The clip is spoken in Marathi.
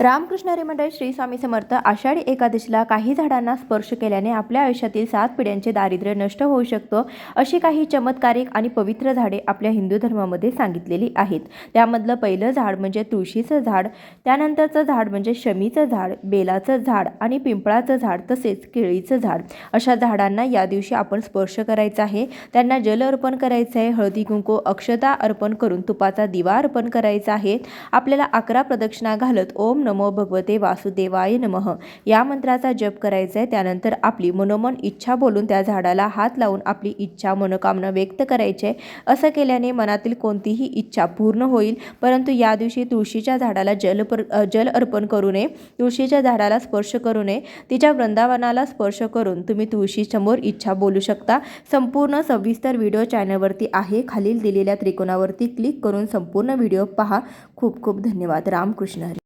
रामकृष्ण हरी श्री स्वामी समर्थ आषाढी एकादशीला काही झाडांना स्पर्श केल्याने आपल्या आयुष्यातील सात पिढ्यांचे दारिद्र्य नष्ट होऊ शकतो अशी काही चमत्कारिक आणि पवित्र झाडे आपल्या हिंदू धर्मामध्ये सांगितलेली आहेत. त्यामधलं पहिलं झाड म्हणजे तुळशीचं झाड त्यानंतरचं झाड म्हणजे शमीचं झाड बेलाचं झाड आणि पिंपळाचं झाड तसेच केळीचं झाड. अशा झाडांना या दिवशी आपण स्पर्श करायचा आहे. त्यांना जल अर्पण करायचं आहे हळदी कुंकू अक्षता अर्पण करून तुपाचा दिवा अर्पण करायचा आहे. आपल्याला अकरा प्रदक्षिणा घालत ओम नमो भगवते वासुदेवाय नमः. या मंत्राचा जप करायचा आहे त्यानंतर आपली मनोमन इच्छा बोलून त्या झाडाला हात लावून आपली इच्छा मनोकामना व्यक्त करायची आहे असं केल्याने मनातील कोणतीही इच्छा पूर्ण होईल. परंतु या दिवशी तुळशीच्या झाडाला जल पर जल अर्पण करू नये. तुळशीच्या झाडाला स्पर्श करू नये. तिच्या वृंदावनाला स्पर्श करून तुम्ही तुळशीसमोर इच्छा बोलू शकता. संपूर्ण सविस्तर व्हिडिओ चॅनलवरती आहे. खालील दिलेल्या त्रिकोणावरती क्लिक करून संपूर्ण व्हिडिओ पहा. खूप खूप धन्यवाद. रामकृष्ण